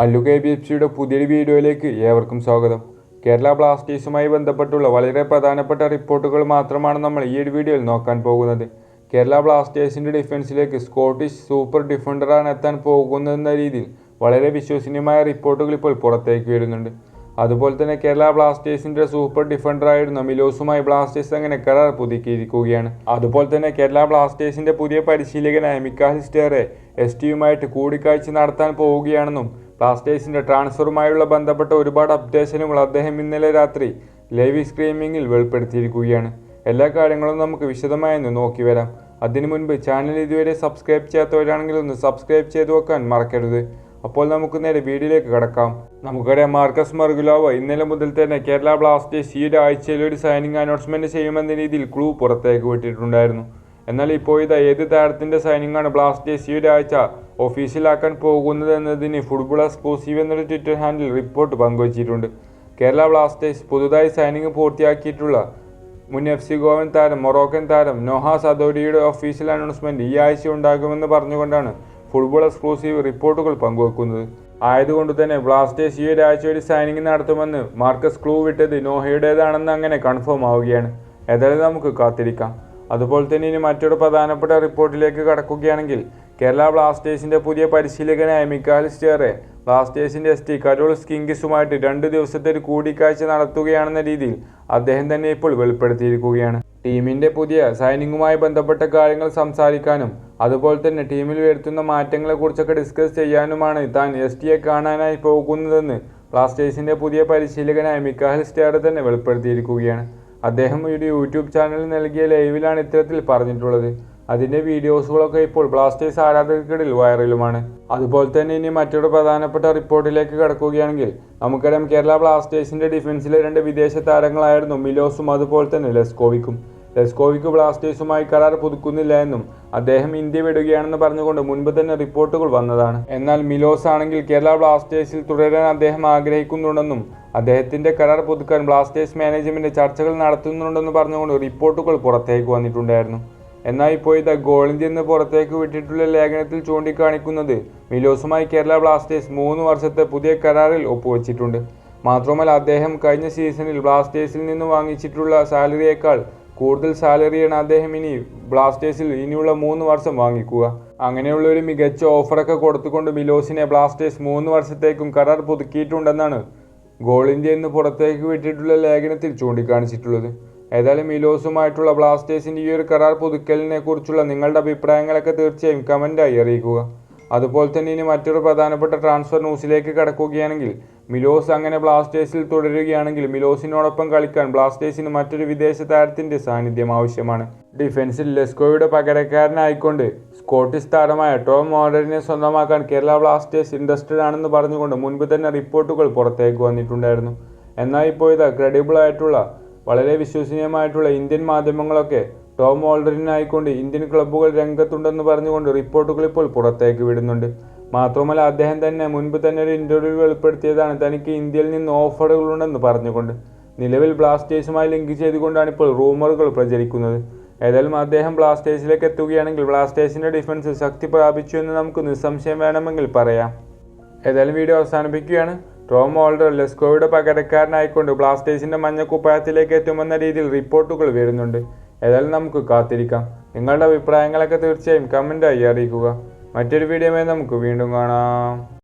Mallu K B F സിയുടെ പുതിയൊരു വീഡിയോയിലേക്ക് ഏവർക്കും സ്വാഗതം. കേരള ബ്ലാസ്റ്റേഴ്സുമായി ബന്ധപ്പെട്ടുള്ള വളരെ പ്രധാനപ്പെട്ട റിപ്പോർട്ടുകൾ മാത്രമാണ് നമ്മൾ ഈ ഒരു വീഡിയോയിൽ നോക്കാൻ പോകുന്നത്. കേരള ബ്ലാസ്റ്റേഴ്സിന്റെ ഡിഫൻസിലേക്ക് സ്കോട്ടിഷ് സൂപ്പർ ഡിഫൻഡറാണ് എത്താൻ പോകുന്നതെന്ന രീതിയിൽ വളരെ വിശ്വസനീയമായ റിപ്പോർട്ടുകൾ ഇപ്പോൾ പുറത്തേക്ക് വരുന്നുണ്ട്. അതുപോലെ തന്നെ കേരള ബ്ലാസ്റ്റേഴ്സിന്റെ സൂപ്പർ ഡിഫൻഡറായിരുന്ന മിലോസുമായി ബ്ലാസ്റ്റേഴ്സ് അങ്ങനെ കരാർ പുതുക്കിയിരിക്കുകയാണ്. അതുപോലെ തന്നെ കേരള ബ്ലാസ്റ്റേഴ്സിന്റെ പുതിയ പരിശീലകനായ മിക്കാഹിസ്റ്റേറെ എസ് ടിയുമായിട്ട് കൂടിക്കാഴ്ച നടത്താൻ പോവുകയാണെന്നും ബ്ലാസ്റ്റേഴ്സിന്റെ ട്രാൻസ്ഫറുമായുള്ള ബന്ധപ്പെട്ട ഒരുപാട് അപ്ഡേഷനുകൾ അദ്ദേഹം ഇന്നലെ രാത്രി ലൈവ് സ്ട്രീമിംഗിൽ വെളിപ്പെടുത്തിയിരിക്കുകയാണ്. എല്ലാ കാര്യങ്ങളും നമുക്ക് വിശദമായി ഒന്ന് നോക്കി വരാം. അതിനു മുൻപ് ചാനൽ ഇതുവരെ സബ്സ്ക്രൈബ് ചെയ്യാത്തവരാണെങ്കിൽ ഒന്ന് സബ്സ്ക്രൈബ് ചെയ്തു വെക്കാൻ മറക്കരുത്. അപ്പോൾ നമുക്ക് നേരെ വീഡിയോയിലേക്ക് കടക്കാം. നമുക്കറിയാം മാർക്കസ് മർഗുലാവ് ഇന്നലെ മുതൽ തന്നെ കേരള ബ്ലാസ്റ്റേഴ്സ് ഈ ഒരാഴ്ചയിൽ ഒരു സൈനിങ് അനൗൺസ്മെന്റ് ചെയ്യുമെന്ന രീതിയിൽ ക്ലൂ പുറത്തേക്ക് വിട്ടിട്ടുണ്ടായിരുന്നു. എന്നാൽ ഇപ്പോൾ ഇതാ ഏത് താരത്തിന്റെ സൈനിങ് ആണ് ബ്ലാസ്റ്റേഴ്സ് ഈ ഒരാഴ്ച ഒഫീഷ്യലാക്കാൻ പോകുന്നത് എന്നതിന് ഫുട്ബോൾ എക്സ്ക്ലൂസീവ് എന്നൊരു ട്വിറ്റർ ഹാൻഡിൽ റിപ്പോർട്ട് പങ്കുവച്ചിട്ടുണ്ട്. കേരള ബ്ലാസ്റ്റേഴ്സ് പുതുതായി സൈനിങ് പൂർത്തിയാക്കിയിട്ടുള്ള മുൻ എഫ് സി ഗോവൻ താരം മൊറോക്കൻ താരം നോഹ സദോരിയുടെ ഒഫീഷ്യൽ അനൗൺസ്മെന്റ് ഈ ആഴ്ച ഉണ്ടാകുമെന്ന് പറഞ്ഞുകൊണ്ടാണ് ഫുട്ബോൾ എക്സ്ക്ലൂസീവ് റിപ്പോർട്ടുകൾ പങ്കുവെക്കുന്നത്. ആയതുകൊണ്ട് തന്നെ ബ്ലാസ്റ്റേഴ്സ് ഈ ഒരാഴ്ച ഒരു സൈനിങ് നടത്തുമെന്ന് മാർക്കസ് ക്ലൂ വിട്ടത് നോഹയുടേതാണെന്ന് അങ്ങനെ കൺഫേം ആവുകയാണ്. ഏതായാലും നമുക്ക് കാത്തിരിക്കാം. അതുപോലെ തന്നെ ഇനി മറ്റൊരു പ്രധാനപ്പെട്ട റിപ്പോർട്ടിലേക്ക് കടക്കുകയാണെങ്കിൽ കേരള ബ്ലാസ്റ്റേഴ്സിന്റെ പുതിയ പരിശീലകനായ മിക്കാൽ സ്റ്റേറെ. ബ്ലാസ്റ്റേഴ്സിന്റെ എസ് ടി കരോൾ സ്കിങ്കിസുമായിട്ട് രണ്ട് ദിവസത്തെ ഒരു കൂടിക്കാഴ്ച നടത്തുകയാണെന്ന രീതിയിൽ അദ്ദേഹം തന്നെ ഇപ്പോൾ വെളിപ്പെടുത്തിയിരിക്കുകയാണ്. ടീമിന്റെ പുതിയ സൈനിങ്ങുമായി ബന്ധപ്പെട്ട കാര്യങ്ങൾ സംസാരിക്കാനും അതുപോലെ തന്നെ ടീമിൽ വരുത്തുന്ന മാറ്റങ്ങളെക്കുറിച്ചൊക്കെ ഡിസ്കസ് ചെയ്യാനുമാണ് താൻ എസ് ടിയെ കാണാനായി പോകുന്നതെന്ന് ബ്ലാസ്റ്റേഴ്സിന്റെ പുതിയ പരിശീലകനായ മിക്കാഹൽ സ്റ്റേർ തന്നെ വെളിപ്പെടുത്തിയിരിക്കുകയാണ്. അദ്ദേഹം ഒരു യൂട്യൂബ് ചാനലിൽ നൽകിയ ലൈവിലാണ് ഇത്തരത്തിൽ പറഞ്ഞിട്ടുള്ളത്. അതിന്റെ വീഡിയോസുകളൊക്കെ ഇപ്പോൾ ബ്ലാസ്റ്റേഴ്സ് ആരാധകർക്കിടയിൽ വൈറലുമാണ്. അതുപോലെ തന്നെ ഇനി മറ്റൊരു പ്രധാനപ്പെട്ട റിപ്പോർട്ടിലേക്ക് കടക്കുകയാണെങ്കിൽ നമുക്കറിയാം കേരള ബ്ലാസ്റ്റേഴ്സിന്റെ ഡിഫൻസിലെ രണ്ട് വിദേശ താരങ്ങളായിരുന്നു മിലോസും അതുപോലെ തന്നെ ലെസ്കോവിക്കും. ലെസ്കോവിക്ക് ബ്ലാസ്റ്റേഴ്സുമായി കരാർ പുതുക്കുന്നില്ല എന്നും അദ്ദേഹം ഇന്ത്യ വിടുകയാണെന്ന് പറഞ്ഞുകൊണ്ട് മുൻപ് തന്നെ റിപ്പോർട്ടുകൾ വന്നതാണ്. എന്നാൽ മിലോസ് ആണെങ്കിൽ കേരള ബ്ലാസ്റ്റേഴ്സിൽ തുടരാൻ അദ്ദേഹം ആഗ്രഹിക്കുന്നുണ്ടെന്നും അദ്ദേഹത്തിന്റെ കരാർ പുതുക്കാൻ ബ്ലാസ്റ്റേഴ്സ് മാനേജ്മെന്റ് ചർച്ചകൾ നടത്തുന്നുണ്ടെന്ന് പറഞ്ഞുകൊണ്ട് റിപ്പോർട്ടുകൾ പുറത്തേക്ക് വന്നിട്ടുണ്ടായിരുന്നു. എന്നാൽ ഇപ്പോൾ ഇത് ഗോളിന്ത്യ എന്ന് പുറത്തേക്ക് വിട്ടിട്ടുള്ള ലേഖനത്തിൽ ചൂണ്ടിക്കാണിക്കുന്നത് മിലോസുമായി കേരള ബ്ലാസ്റ്റേഴ്സ് മൂന്ന് വർഷത്തെ പുതിയ കരാറിൽ ഒപ്പുവെച്ചിട്ടുണ്ട്. മാത്രമല്ല അദ്ദേഹം കഴിഞ്ഞ സീസണിൽ ബ്ലാസ്റ്റേഴ്സിൽ നിന്ന് വാങ്ങിച്ചിട്ടുള്ള സാലറിയേക്കാൾ കൂടുതൽ സാലറിയാണ് അദ്ദേഹം ഇനി ബ്ലാസ്റ്റേഴ്സിൽ ഇനിയുള്ള മൂന്ന് വർഷം വാങ്ങിക്കുക. അങ്ങനെയുള്ള ഒരു മികച്ച ഓഫറൊക്കെ കൊടുത്തുകൊണ്ട് മിലോസിനെ ബ്ലാസ്റ്റേഴ്സ് മൂന്ന് വർഷത്തേക്കും കരാർ പുതുക്കിയിട്ടുണ്ടെന്നാണ് ഗോൾ ഇന്ത്യ എന്ന് പുറത്തേക്ക് വിട്ടിട്ടുള്ള ലേഖനത്തിൽ ചൂണ്ടിക്കാണിച്ചിട്ടുള്ളത്. ഏതായാലും മിലോസുമായിട്ടുള്ള ബ്ലാസ്റ്റേഴ്സിന്റെ ഈ ഒരു കരാർ പുതുക്കലിനെ കുറിച്ചുള്ള നിങ്ങളുടെ അഭിപ്രായങ്ങളൊക്കെ തീർച്ചയായും കമന്റായി അറിയിക്കുക. അതുപോലെ തന്നെ ഇനി മറ്റൊരു പ്രധാനപ്പെട്ട ട്രാൻസ്ഫർ ന്യൂസിലേക്ക് കടക്കുകയാണെങ്കിൽ മിലോസ് അങ്ങനെ ബ്ലാസ്റ്റേഴ്സിൽ തുടരുകയാണെങ്കിൽ മിലോസിനോടൊപ്പം കളിക്കാൻ ബ്ലാസ്റ്റേഴ്സിന് മറ്റൊരു വിദേശ താരത്തിന്റെ സാന്നിധ്യം ആവശ്യമാണ്. ഡിഫൻസിൽ ലെസ്കോയുടെ പകരക്കാരനായിക്കൊണ്ട് സ്കോട്ടിഷ് താരമായ ടോം മോഡറിനെ സ്വന്തമാക്കാൻ കേരള ബ്ലാസ്റ്റേഴ്സ് ഇൻട്രസ്റ്റഡ് ആണെന്ന് പറഞ്ഞുകൊണ്ട് മുൻപ് തന്നെ റിപ്പോർട്ടുകൾ പുറത്തേക്ക് വന്നിട്ടുണ്ടായിരുന്നു. എന്നാൽ ഇപ്പോൾ ഇത് ക്രെഡിബിൾ ആയിട്ടുള്ള വളരെ വിശ്വസനീയമായിട്ടുള്ള ഇന്ത്യൻ മാധ്യമങ്ങളൊക്കെ ടോം ഓൾഡറിനായിക്കൊണ്ട് ഇന്ത്യൻ ക്ലബ്ബുകൾ രംഗത്തുണ്ടെന്ന് പറഞ്ഞുകൊണ്ട് റിപ്പോർട്ടുകൾ ഇപ്പോൾ പുറത്തേക്ക് വിടുന്നുണ്ട്. മാത്രമല്ല അദ്ദേഹം തന്നെ മുൻപ് തന്നെ ഒരു ഇന്റർവ്യൂ വെളിപ്പെടുത്തിയതാണ് തനിക്ക് ഇന്ത്യയിൽ നിന്ന് ഓഫറുകളുണ്ടെന്ന് പറഞ്ഞുകൊണ്ട്. നിലവിൽ ബ്ലാസ്റ്റേഴ്സുമായി ലിങ്ക് ചെയ്തുകൊണ്ടാണ് ഇപ്പോൾ റൂമറുകൾ പ്രചരിക്കുന്നത്. ഏതായാലും അദ്ദേഹം ബ്ലാസ്റ്റേഴ്സിലേക്ക് എത്തുകയാണെങ്കിൽ ബ്ലാസ്റ്റേഴ്സിന്റെ ഡിഫൻസ് ശക്തി പ്രാപിച്ചു എന്ന് നമുക്ക് നിസ്സംശയം വേണമെങ്കിൽ പറയാം. ഏതായാലും വീഡിയോ അവസാനിപ്പിക്കുകയാണ്. ടോം ഓൾഡർ ലെസ്കോയുടെ പകരക്കാരനായിക്കൊണ്ട് ബ്ലാസ്റ്റേഴ്സിന്റെ മഞ്ഞ കുപ്പായത്തിലേക്ക് എത്തുമെന്ന രീതിയിൽ റിപ്പോർട്ടുകൾ വരുന്നുണ്ട്. ഏതായാലും നമുക്ക് കാത്തിരിക്കാം. നിങ്ങളുടെ അഭിപ്രായങ്ങളൊക്കെ തീർച്ചയായും കമന്റായി അറിയിക്കുക. മറ്റൊരു വീഡിയോ നമുക്ക് വീണ്ടും കാണാം.